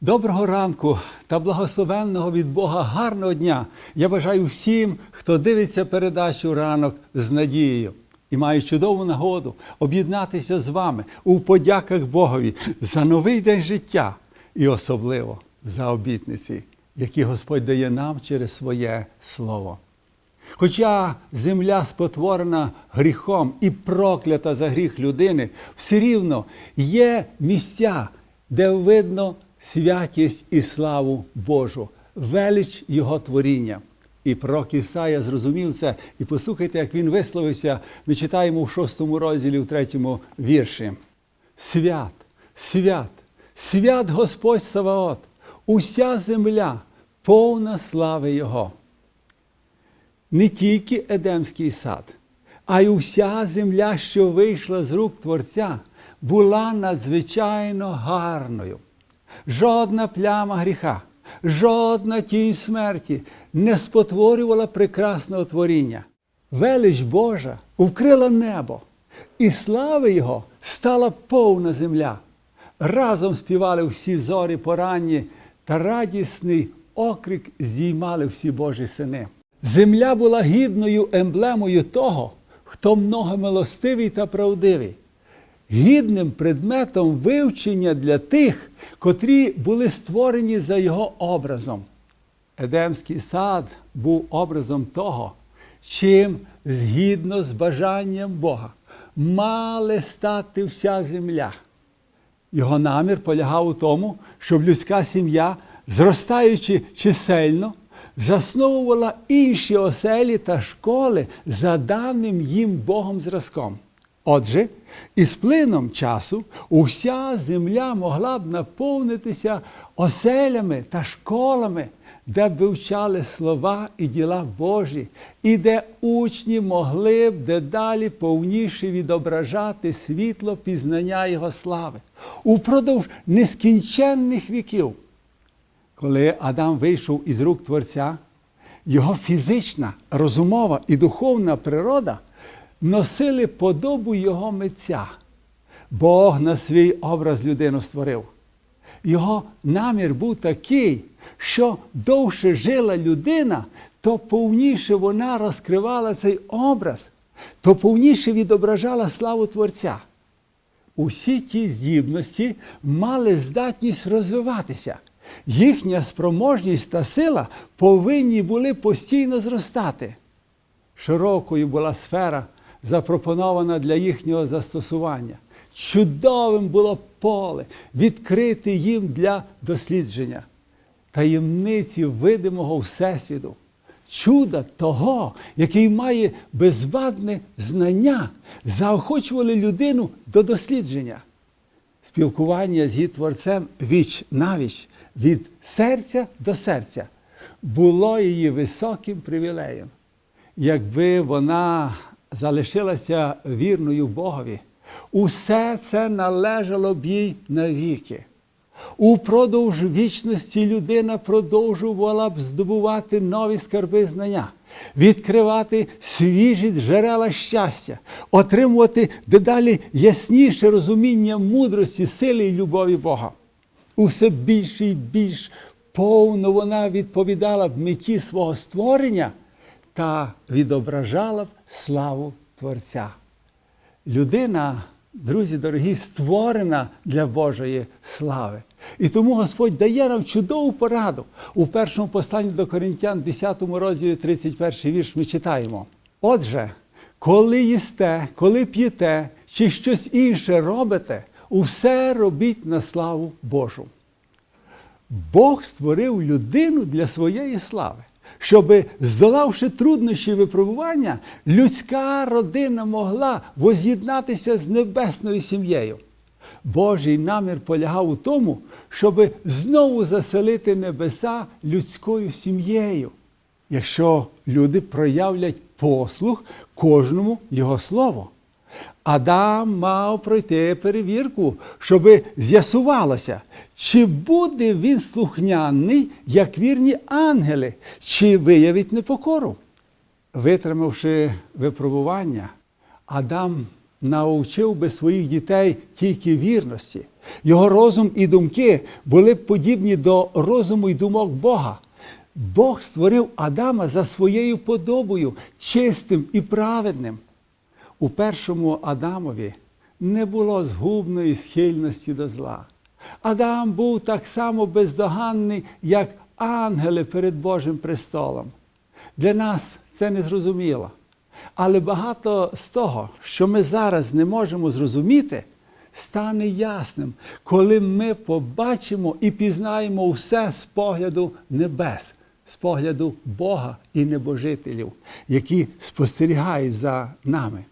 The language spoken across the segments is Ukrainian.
Доброго ранку та благословенного від Бога гарного дня. Я бажаю всім, хто дивиться передачу ранок з надією і має чудову нагоду об'єднатися з вами у подяках Богові за новий день життя і особливо за обітниці, які Господь дає нам через своє слово. Хоча земля спотворена гріхом і проклята за гріх людини, все рівно є місця, де видно святість і славу Божу, велич Його творіння. І пророк Ісая зрозумів це, і послухайте, як він висловився. Ми читаємо в шостому розділі, в третьому вірші. Свят, свят, свят Господь Саваот, уся земля, повна слави Його не тільки Едемський сад, а й уся земля, що вийшла з рук Творця, була надзвичайно гарною. Жодна пляма гріха, жодна тінь смерті не спотворювала прекрасного творіння. Велич Божа вкрила небо, і слави Його стала повна земля. Разом співали всі зорі поранні, та радісний окрик здіймали всі Божі сини. Земля була гідною емблемою того, хто многомилостивий та правдивий, гідним предметом вивчення для тих, котрі були створені за його образом. Едемський сад був образом того, чим згідно з бажанням Бога мали стати вся земля. Його намір полягав у тому, щоб людська сім'я, зростаючи чисельно, засновувала інші оселі та школи за даним їм Богом зразком. Отже, із плином часу уся земля могла б наповнитися оселями та школами, де б вивчали слова і діла Божі, і де учні могли б дедалі повніше відображати світло пізнання Його слави упродовж нескінченних віків. Коли Адам вийшов із рук Творця, його фізична, розумова і духовна природа носили подобу його митця. Бог на свій образ людину створив. Його намір був такий, що довше жила людина, то повніше вона розкривала цей образ, то повніше відображала славу Творця. Усі ті здібності мали здатність розвиватися. Їхня спроможність та сила повинні були постійно зростати. Широкою була сфера, запропонована для їхнього застосування. Чудовим було поле, відкрите їм для дослідження, таємниці видимого Всесвіту, чуда того, який має безвадне знання, заохочували людину до дослідження. Спілкування з її творцем віч навіч від серця до серця було її високим привілеєм. Якби вона залишилася вірною Богові, усе це належало б їй навіки. Упродовж вічності людина продовжувала б здобувати нові скарби знання, відкривати свіжі джерела щастя, отримувати дедалі ясніше розуміння мудрості, сили і любові Бога. Усе більше і більш повно вона відповідала б меті свого створення та відображала б славу Творця. Людина, друзі дорогі, створена для Божої слави. І тому Господь дає нам чудову пораду. У першому посланні до Коринтян, 10 розділі 31 вірш, ми читаємо. Отже, коли їсте, коли п'єте, чи щось інше робите, усе робіть на славу Божу. Бог створив людину для своєї слави, щоб, здолавши труднощі випробування, людська родина могла воз'єднатися з небесною сім'єю. Божий намір полягав у тому, щоб знову заселити небеса людською сім'єю, якщо люди проявлять послух кожному його слову. Адам мав пройти перевірку, щоб з'ясувалося, чи буде він слухняний, як вірні ангели, чи виявить непокору. Витримавши випробування, Адам навчив би своїх дітей тільки вірності. Його розум і думки були б подібні до розуму і думок Бога. Бог створив Адама за своєю подобою, чистим і праведним. У першому Адамові не було згубної схильності до зла. Адам був так само бездоганний, як ангели перед Божим престолом. Для нас це не зрозуміло. Але багато з того, що ми зараз не можемо зрозуміти, стане ясним, коли ми побачимо і пізнаємо все з погляду небес, з погляду Бога і небожителів, які спостерігають за нами.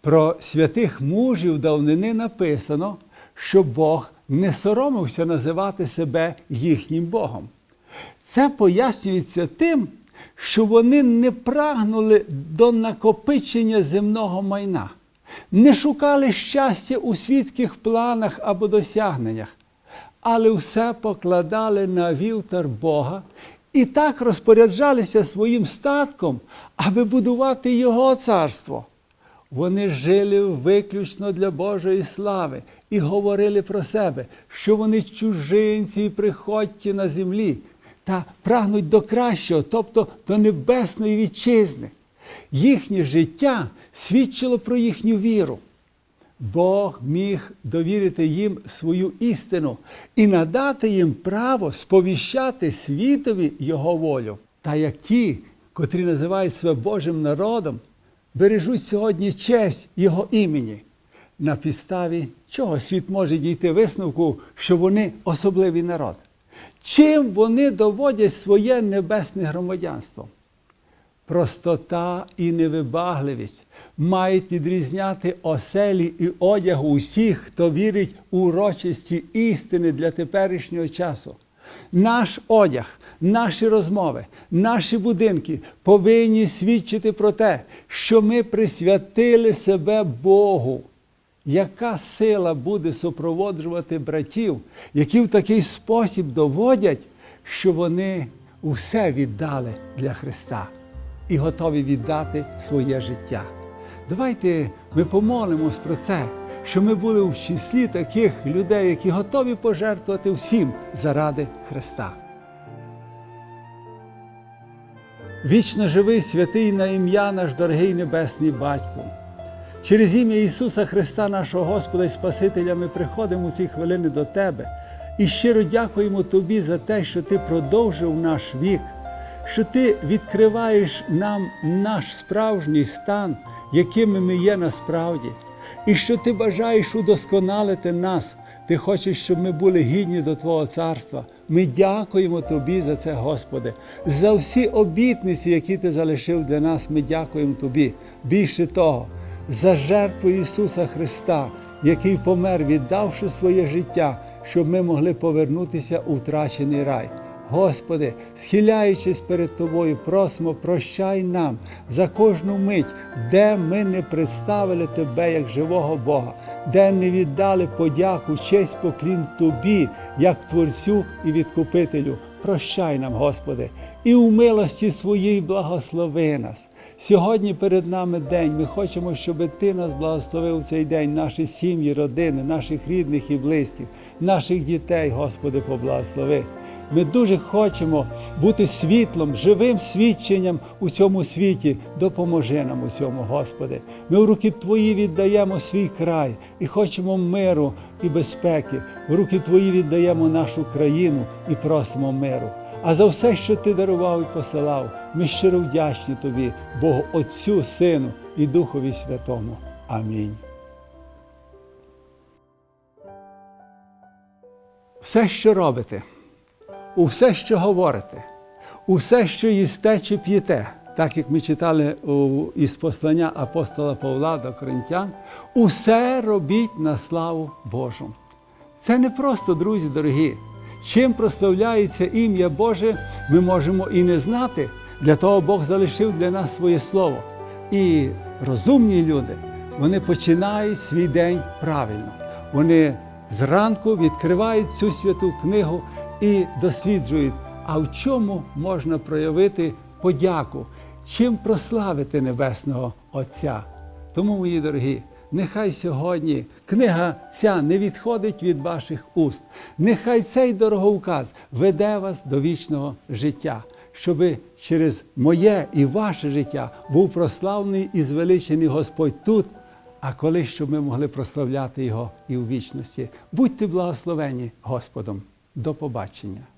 Про святих мужів давнини написано, що Бог не соромився називати себе їхнім Богом. Це пояснюється тим, що вони не прагнули до накопичення земного майна, не шукали щастя у світських планах або досягненнях, але все покладали на вівтар Бога і так розпоряджалися своїм статком, аби будувати Його царство. Вони жили виключно для Божої слави і говорили про себе, що вони чужинці і приходьті на землі та прагнуть до кращого, тобто до небесної вітчизни. Їхнє життя свідчило про їхню віру. Бог міг довірити їм свою істину і надати їм право сповіщати світові Його волю. Та як ті, котрі називають себе Божим народом, бережуть сьогодні честь Його імені. На підставі чого світ може дійти висновку, що вони особливий народ. Чим вони доводять своє небесне громадянство? Простота і невибагливість мають відрізняти оселі і одяг усіх, хто вірить у урочисті істини для теперішнього часу. Наш одяг, наші розмови, наші будинки повинні свідчити про те, що ми присвятили себе Богу. Яка сила буде супроводжувати братів, які в такий спосіб доводять, що вони усе віддали для Христа і готові віддати своє життя? Давайте ми помолимось про це, що ми були в числі таких людей, які готові пожертвувати всім заради Христа. Вічно живий святий на ім'я наш дорогий Небесний Батько. Через ім'я Ісуса Христа, нашого Господа і Спасителя, ми приходимо у ці хвилини до Тебе і щиро дякуємо Тобі за те, що Ти продовжив наш вік, що Ти відкриваєш нам наш справжній стан, якими ми є насправді, і що Ти бажаєш удосконалити нас. Ти хочеш, щоб ми були гідні до Твого царства. Ми дякуємо Тобі за це, Господи, за всі обітниці, які Ти залишив для нас. Ми дякуємо Тобі. Більше того, за жертву Ісуса Христа, який помер, віддавши своє життя, щоб ми могли повернутися у втрачений рай. Господи, схиляючись перед Тобою, просимо, прощай нам за кожну мить, де ми не представили Тебе як живого Бога, де не віддали подяку, честь поклін Тобі, як Творцю і Відкупителю. Прощай нам, Господи, і у милості своїй благослови нас. Сьогодні перед нами день. Ми хочемо, щоб Ти нас благословив цей день, наші сім'ї, родини, наших рідних і близьких, наших дітей, Господи, поблагослови. Ми дуже хочемо бути світлом, живим свідченням у цьому світі. Допоможи нам у цьому, Господи. Ми в руки Твої віддаємо свій край і хочемо миру і безпеки. В руки Твої віддаємо нашу країну і просимо миру. А за все, що ти дарував і посилав, ми щиро вдячні Тобі, Богу Отцю, Сину і Духові Святому. Амінь. Все, що робите, у все, що говорите, у все, що їсте чи п'єте, так як ми читали із послання апостола Павла до Коринтян, усе робіть на славу Божу. Це не просто, друзі дорогі. Чим прославляється ім'я Боже, ми можемо і не знати. Для того Бог залишив для нас своє слово. І розумні люди, вони починають свій день правильно. Вони зранку відкривають цю святу книгу і досліджують, а в чому можна проявити подяку, чим прославити Небесного Отця. Тому, мої дорогі, нехай сьогодні книга ця не відходить від ваших уст. Нехай цей дороговказ веде вас до вічного життя, щоби через моє і ваше життя був прославлений і звеличений Господь тут, а коли щоб ми могли прославляти Його і у вічності. Будьте благословені Господом. До побачення.